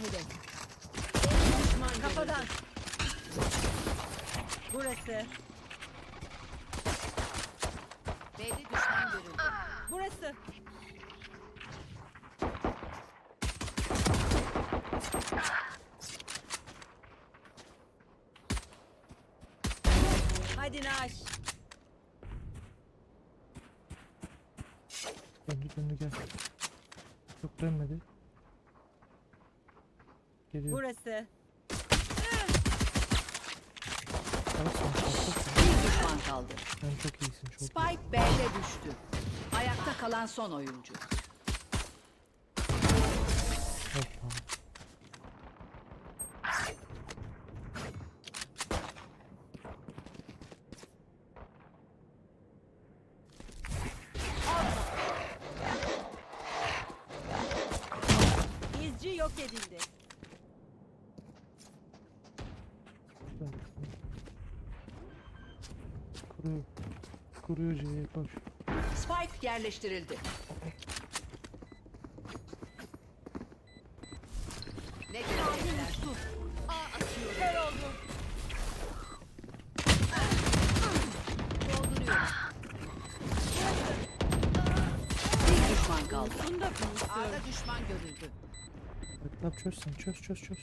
hedef. Kafadan. Burası. Belli düşman görüldü. Burası. Hadi Naş. Döndü döndü gel. Çok dönmedi. Geliyor. Burası. Bir düşman kaldı. Sen çok iyisin çok. Spike B'de düştü. Ayakta kalan son oyuncu. Hoppa. İzci yok edildi. Kuruyor. Kuruyor C'ye koş. Spike yerleştirildi. Ne görecekler? Kör oldu. Bir düşman kaldı. A'da düşman görüldü. Bak lan çöz çöz çöz çöz.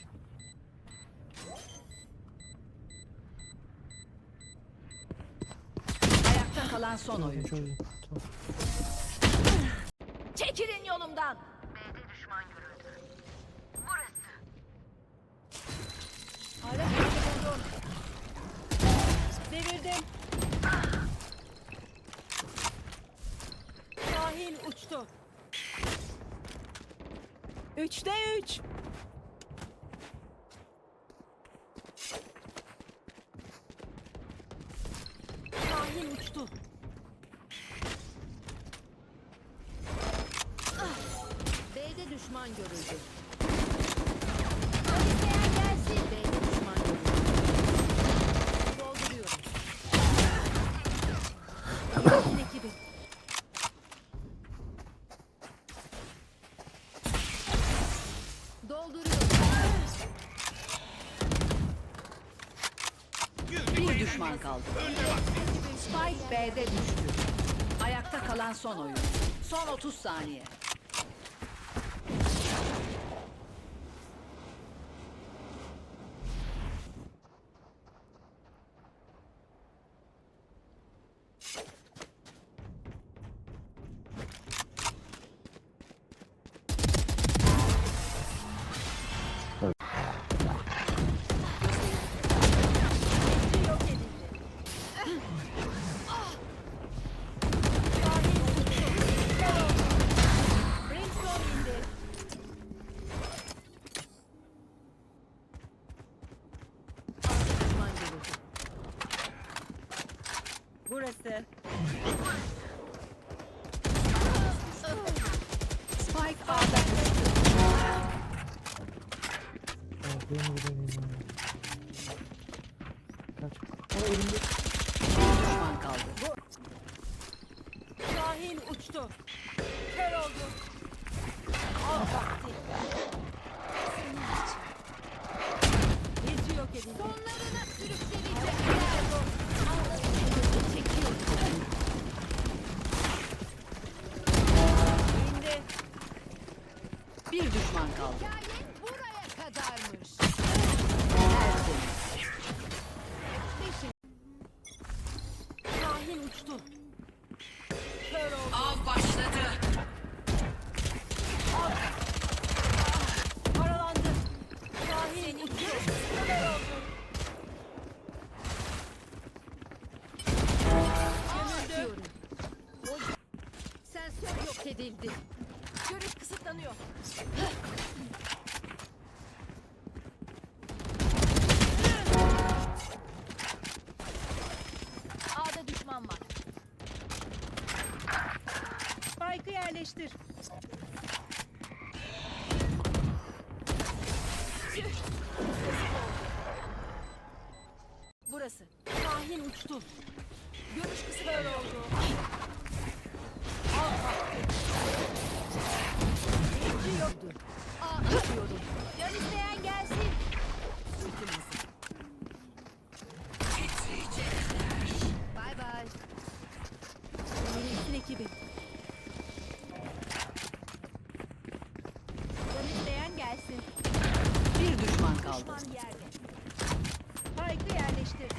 Ayakta kalan son oyuncu. Tamam. Çekilin yolumdan. Hala buldum. Devirdim. Şahin uçtu. Üçte üç. Şahin uçtu. Ekibi. Dolduruyorum. Bir düşman kaldı. Spike B'de düştü. Ayakta kalan son oyun. Son 30 saniye. Burası. Spike A'da de benim ya. Kaç. Aa elimde. Düşman kaldı. Şahin uçtu. Kör oldu. Edildi. Görüş kısıtlanıyor. A'da düşman var. Spike'ı yerleştir. Burası. Şahin uçtu. kaldı. Spike'ı yerleştir.